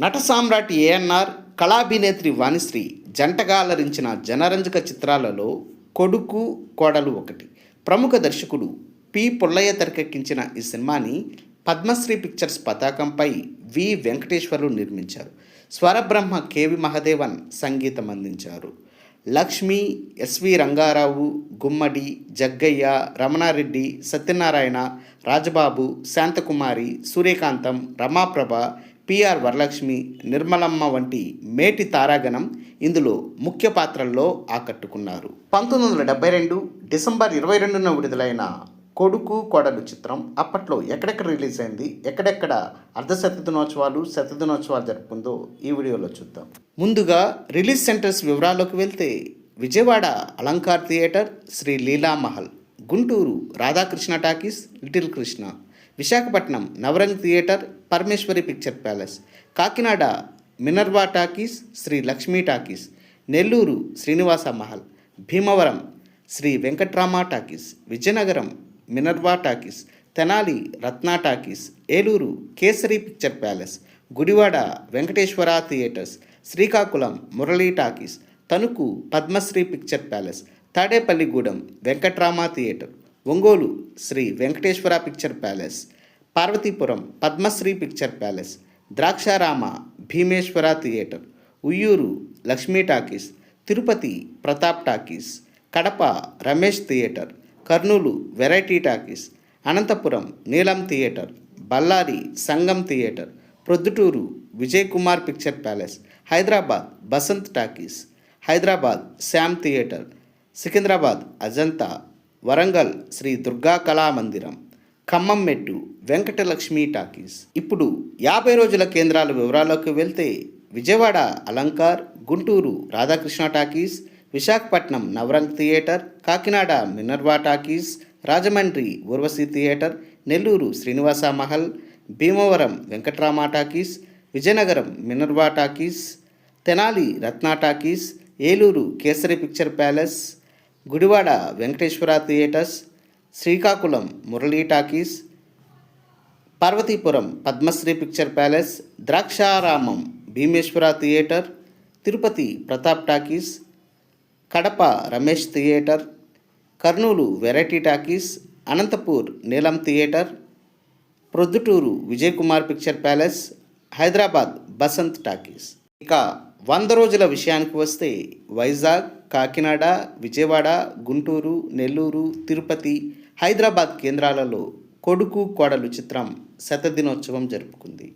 నట సామ్రాట్ ఏఎన్ఆర్ కళాభినేత్రి వాణిశ్రీ జంటగా అలరించిన జనరంజక చిత్రాలలో కొడుకు కోడలు ఒకటి. ప్రముఖ దర్శకుడు పి. పుల్లయ్య తెరకెక్కించిన ఈ సినిమాని పద్మశ్రీ పిక్చర్స్ పతాకంపై వి. వెంకటేశ్వర్లు నిర్మించారు. స్వరబ్రహ్మ కేవి మహదేవన్ సంగీతం అందించారు. Lakshmi S V Rangarao Gummadi Jaggayya Ramanareddy Satyanarayana Rajababu Santhakumari Suryakantham Ramaprabha P R Varalakshmi Nirmalamma వంటి మేటి తారాగణం ఇందులో ముఖ్య పాత్రల్లో ఆకట్టుకున్నారు. పంతొమ్మిది వందల డెబ్బై రెండు డిసెంబర్ ఇరవై రెండున విడుదలైన కొడుకు కోడలు చిత్రం అప్పట్లో ఎక్కడెక్కడ రిలీజ్ అయింది ఎక్కడెక్కడ అర్ధశత దినోత్సవాలు శత దినోత్సవాలు జరుపుకుందో ఈ వీడియోలో చూద్దాం. ముందుగా రిలీజ్ సెంటర్స్ వివరాల్లోకి వెళ్తే Vijayawada Alankar theatre Shri Leelamahal Guntur Radhakrishna talkies little Krishna. Visakhapatnam Navrang theatre Parameswari picture palace Kakinada Minerva talkies Shri Lakshmi talkies Nellore Srinivasa Mahal Bhimavaram Shri Venkatrama talkies Vizianagaram Minerva talkies Tenali Ratna talkies Eluru Kesari picture palace Gudivada Venkateswara theatres Srikakulam Murali talkies Tanuku Padmashri picture palace Tadepalligudem Venkatrama theatre. Ongole Shri Venkateswara picture palace Parvathipuram Padmashri picture palace Draksharama Bhimeswara theatre Uyyuru Lakshmi talkies Tirupati Pratap talkies Kadapa Ramesh theatre Kurnool variety talkies Anantapuram Neelam theatre Bellary Sangam theatre Proddatur Vijay Kumar picture palace Hyderabad Basant talkies Hyderabad Shyam theatre Secunderabad Ajanta Warangal Shri Durga Kala Mandiram Khammam మెట్టు Venkatalakshmi talkies. ఇప్పుడు యాభై రోజుల కేంద్రాల వివరాల్లోకి వెళ్తే Vijayawada Alankar Guntur Radhakrishna talkies Visakhapatnam Navrang theatre Kakinada Minerva talkies Rajahmundry Urvashi theatre Nellore Srinivasa Mahal Bhimavaram Venkatrama talkies Vizianagaram Minerva talkies Tenali Ratna talkies Eluru Kesari picture palace Gudivada Venkateswara theatres Srikakulam Murali talkies Parvathipuram Padmashri picture palace Draksharamam Bhimeswara theatre Tirupati Pratap talkies Kadapa Ramesh theatre Kurnool variety talkies Anantapur Neelam theatre Proddatur Vijay Kumar picture palace Hyderabad Basant talkies. ఇక వంద రోజుల విషయానికి వస్తే వైజాగ్ కాకినాడ విజయవాడ గుంటూరు నెల్లూరు తిరుపతి హైదరాబాద్ కేంద్రాలలో కొడుకు కోడలు చిత్రం శతదినోత్సవం జరుపుకుంది.